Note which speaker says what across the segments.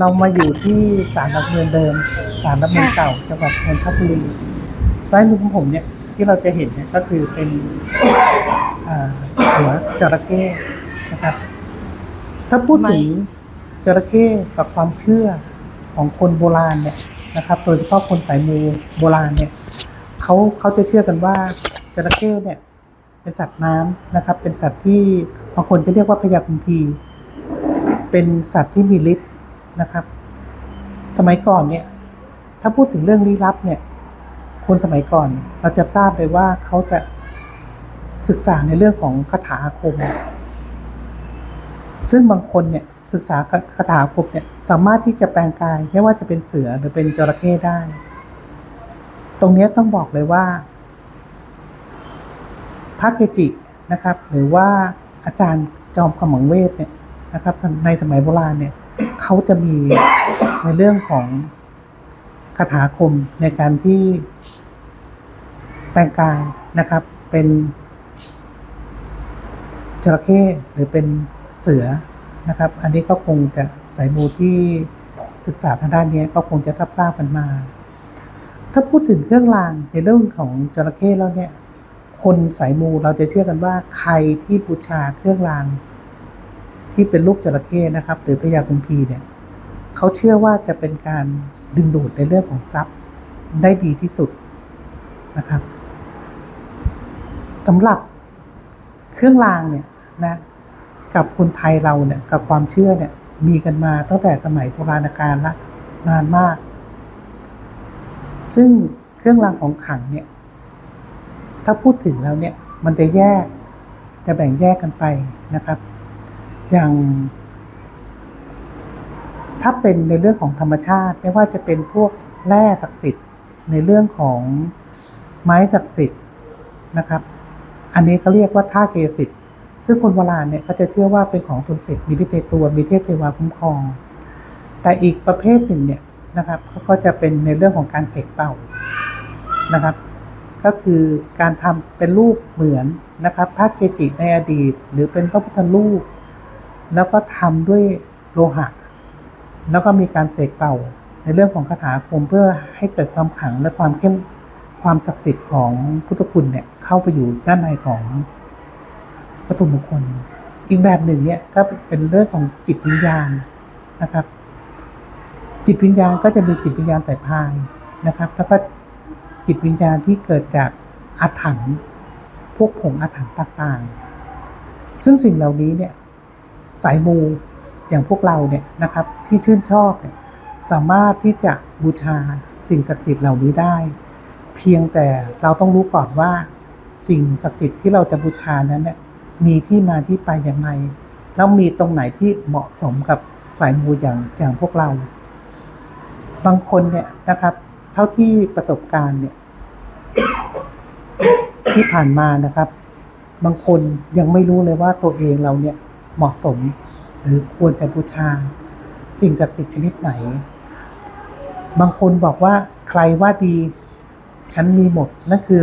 Speaker 1: เรามาอยู่ที่ศาลหลักเมืองเดิมศาลหลักเมืองเก่าจังหวัดนนทบุรีซ้ายมือของผมเนี่ยที่เราจะเห็นเนี่ยก็คือเป็นหัวจระเข้นะครับ ถ้าพูดถึงจระเข้กับความเชื่อของคนโบราณเนี่ยนะครับ โดยเฉพาะคนสายมูโบราณเนี่ยเขาเขาจะเชื่อกันว่าจระเข้เนี่ย เป็นสัตว์น้ำนะครับ เป็นสัตว์ที่บางคนจะเรียกว่าพญาคุมพี เป็นสัตว์ที่มีฤทธิ์ นะครับ สมัยก่อนเนี่ย ถ้าพูดถึงเรื่องลี้ลับเนี่ย คนสมัยก่อนเราจะทราบเลยว่าเขาจะศึกษาในเรื่องของคาถาอาคม ซึ่งบางคนเนี่ยศึกษาคาถาอาคมเนี่ยสามารถที่จะแปลงกายไม่ว่าจะเป็นเสือหรือเป็นจระเข้ได้ ตรงนี้ต้องบอกเลยว่าพระเกจินะครับ หรือว่าอาจารย์จอมขมังเวทเนี่ยนะครับ ในสมัยโบราณเนี่ย เขาจะมีในเรื่องของคาถาคมในการที่แปลงกายนะครับ เป็นจระเข้หรือเป็นเสือนะครับ อันนี้ก็คงจะสายมูที่ศึกษาทางด้านนี้ก็คงจะทราบๆกันมา ถ้าพูดถึงเครื่องรางในเรื่องของจระเข้แล้วเนี่ย คนสายมูเราจะเชื่อกันว่าใครที่บูชาเครื่องราง ที่เป็นรูปจระเข้นะครับ หรือพญาคุมพีเนี่ยเขาเชื่อว่าจะเป็นการดึงดูดในเรื่องของทรัพย์ได้ดีที่สุดนะครับสำหรับเครื่องรางเนี่ยนะกับคนไทยเราเนี่ยกับความเชื่อเนี่ยมีกันมาตั้งแต่สมัยโบราณกาลละนานมาก ซึ่งเครื่องรางของขลังเนี่ย ถ้าพูดถึงแล้วเนี่ย มันจะแยกจะแบ่งแยกกันไปนะครับ อย่างถ้าเป็นในเรื่องของธรรมชาติ ไม่ว่าจะเป็นพวกแร่ศักดิ์สิทธิ์ ในเรื่องของไม้ศักดิ์สิทธิ์นะครับ อันนี้เขาเรียกว่าท่าเกสิทธิ์ซึ่งคนโบราณเนี่ยเขาจะเชื่อว่าเป็นของตนสิทธิ์มีทธิ์ในตัวมีเทพเทวาคุ้มครอง แต่อีกประเภทหนึ่งเนี่ยนะครับเขาก็จะเป็นในเรื่องของการเสกเป่านะครับ ก็คือการทำเป็นรูปเหมือนนะครับพระเกจิในอดีต หรือเป็นพระพุทธรูป แล้วก็ทำด้วยโลหะ แล้วก็มีการเสกเป่าในเรื่องของคาถาคมเพื่อให้เกิดความขังและความเข้มความศักดิ์สิทธิ์ของพุทธคุณเนี่ยเข้าไปอยู่ด้านในของวัตถุมงคล อีกแบบหนึ่งเนี่ยก็เป็นเรื่องของจิตวิญญาณนะครับ จิตวิญญาณก็จะมีจิตวิญญาณสายพายนะครับ แล้วก็จิตวิญญาณที่เกิดจากอาถรรพ์พวกผงอาถรรพ์ต่างๆ ซึ่งสิ่งเหล่านี้เนี่ย สายมูอย่างพวกเราเนี่ยนะครับที่ชื่นชอบเนี่ยสามารถที่จะบูชาสิ่งศักดิ์สิทธิ์เหล่านี้ได้ เพียงแต่เราต้องรู้ก่อนว่า สิ่งศักดิ์สิทธิ์ที่เราจะบูชานั้นเนี่ยมีที่มาที่ไปอย่างไรแล้วมีตรงไหนที่เหมาะสมกับสายมูอย่างอย่างพวกเรา บางคนเนี่ยนะครับ เท่าที่ประสบการณ์เนี่ยที่ผ่านมานะครับ บางคนยังไม่รู้เลยว่าตัวเองเราเนี่ย เหมาะสม หรือควรจะบูชาสิ่งศักดิ์สิทธิ์ชนิดไหน บางคนบอกว่าใครว่าดี ฉันมีหมดนั่นคือ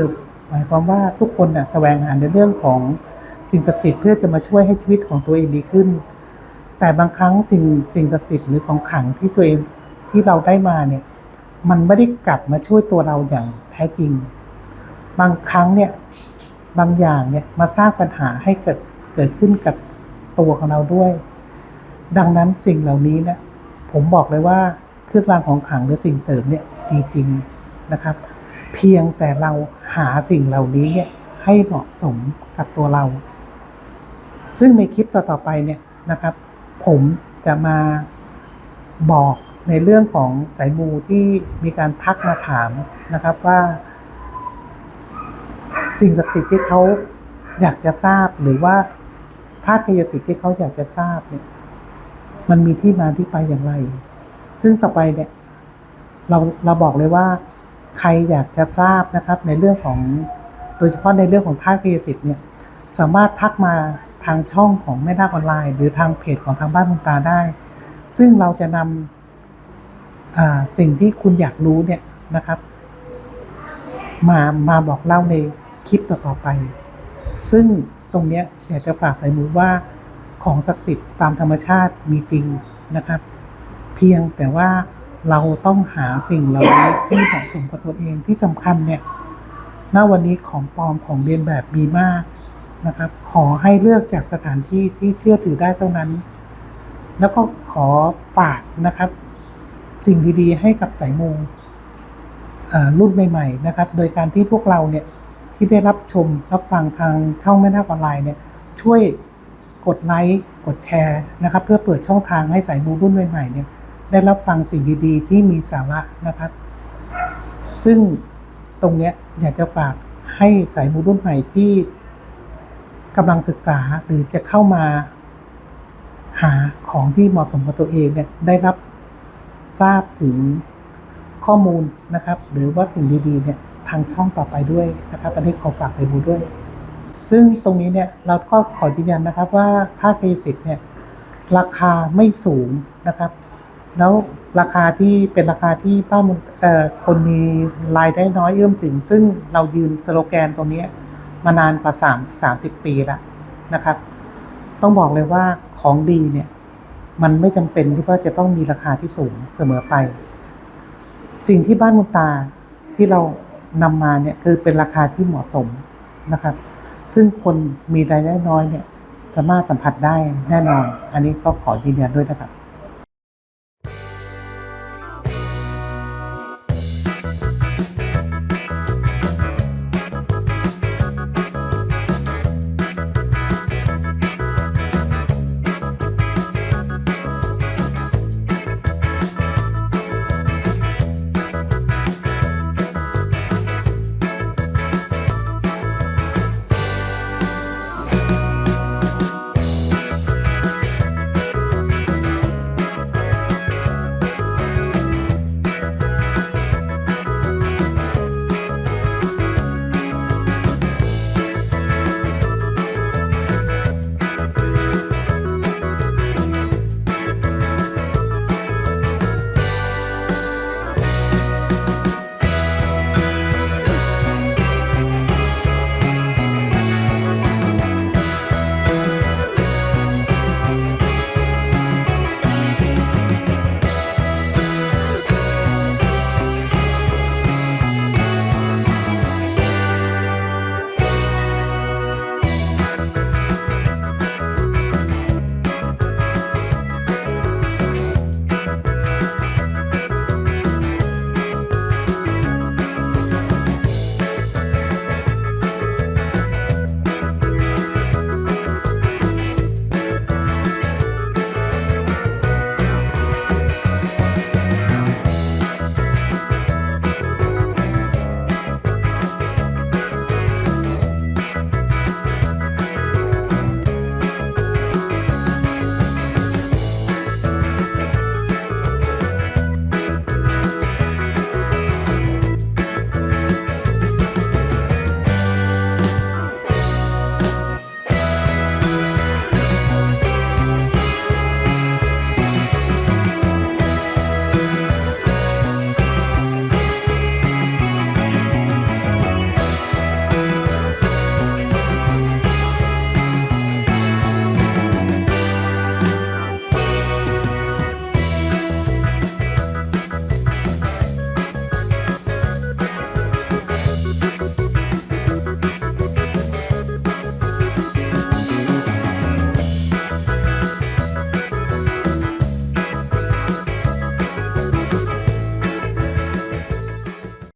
Speaker 1: หมายความว่าทุกคนน่ะแสวงหาในเรื่องของสิ่งศักดิ์สิทธิ์เพื่อจะมาช่วยให้ชีวิตของตัวเองดีขึ้น แต่บางครั้งสิ่งสิ่งศักดิ์สิทธิ์หรือของขังที่ตัวเองที่เราได้มาเนี่ย มันไม่ได้กลับมาช่วยตัวเราอย่างแท้จริง บางครั้งเนี่ยบางอย่างเนี่ยมาสร้างปัญหาให้เกิดเกิดขึ้นกับ ตัวของเราด้วย ดังนั้นสิ่งเหล่านี้เนี่ยผมบอกเลยว่าเครื่องรางของขลังหรือสิ่งเสริมเนี่ยดีจริงนะครับ เพียงแต่เราหาสิ่งเหล่านี้เนี่ยให้เหมาะสมกับตัวเรา ซึ่งในคลิปต่อๆไปเนี่ยนะครับ ผมจะมาบอกในเรื่องของสายมูที่มีการทักมาถามนะครับว่าสิ่งศักดิ์สิทธิ์ที่เขาอยากจะทราบหรือว่าาตุกายสิทธิ์ที่เขาอยากจะทราบเนี่ย มันมีที่มาที่ไปอย่างไร ซึ่งต่อไปเนี่ย เราเราบอกเลยว่า ใครอยากจะทราบนะครับ ในเรื่องของโดยเฉพาะในเรื่องของธาตุกายสิทธิ์เนี่ย สามารถทักมาทางช่องของแม่นาคออนไลน์ หรือทางเพจของทางบ้านคุณตาได้ ซึ่งเราจะนำสิ่งที่คุณอยากรู้เนี่ยนะครับ มามาบอกเล่าในคลิปต่อๆไป ซึ่ง ตรงนี้อยากจะฝากสายมูว่าของศักดิ์สิทธิ์ตามธรรมชาติมีจริงนะครับ เพียงแต่ว่าเราต้องหาสิ่งเหล่านี้ที่เหมาะสมกับตัวเองที่สำคัญเนี่ยณวันนี้ของปลอมของเรียนแบบมีมากนะครับ ขอให้เลือกจากสถานที่ที่เชื่อถือได้เท่านั้น แล้วก็ขอฝากนะครับ สิ่งดีๆ ให้กับสายมูรุ่นใหม่ ๆ นะครับ โดยการที่พวกเราเนี่ย ที่ได้รับชมรับฟังทางช่องแม่นาคออนไลน์เนี่ยช่วยกดไลค์กดแชร์นะครับ เพื่อเปิดช่องทางให้สายมูรุ่นใหม่ๆเนี่ยได้รับฟังสิ่งดีๆ ที่มีสาระนะครับ ซึ่งตรงเนี้ยอยากจะฝากให้สายมูรุ่นใหม่ที่กำลังศึกษาหรือจะเข้ามาหาของที่เหมาะสมกับตัวเองเนี่ยได้รับทราบถึงข้อมูลนะครับ หรือว่าสิ่งดีๆเนี่ย ทางช่องต่อไปด้วยนะครับ อันนี้ขอฝากสายมูด้วย ซึ่งตรงนี้เนี่ยเราก็ขอยืนยันนะครับว่าถ้าเคสิตเนี่ยราคาไม่สูงนะครับ แล้วราคาที่เป็นราคาที่ป้ามุนเอ่อคนมีรายได้น้อยเอื้อมถึง ซึ่งเรายืนสโลแกนตรงนี้มานานกว่าสามสามสิบปีแล้วนะครับ ต้องบอกเลยว่าของดีเนี่ยมันไม่จำเป็นที่ว่าจะต้องมีราคาที่สูงเสมอไป สิ่งที่บ้านมุนตาที่เรา นำมาเนี่ยคือเป็นราคาที่เหมาะสมนะครับ ซึ่งคนมีรายได้น้อยเนี่ยสามารถสัมผัสได้แน่นอน อันนี้ก็ขอยืนยันด้วยนะครับ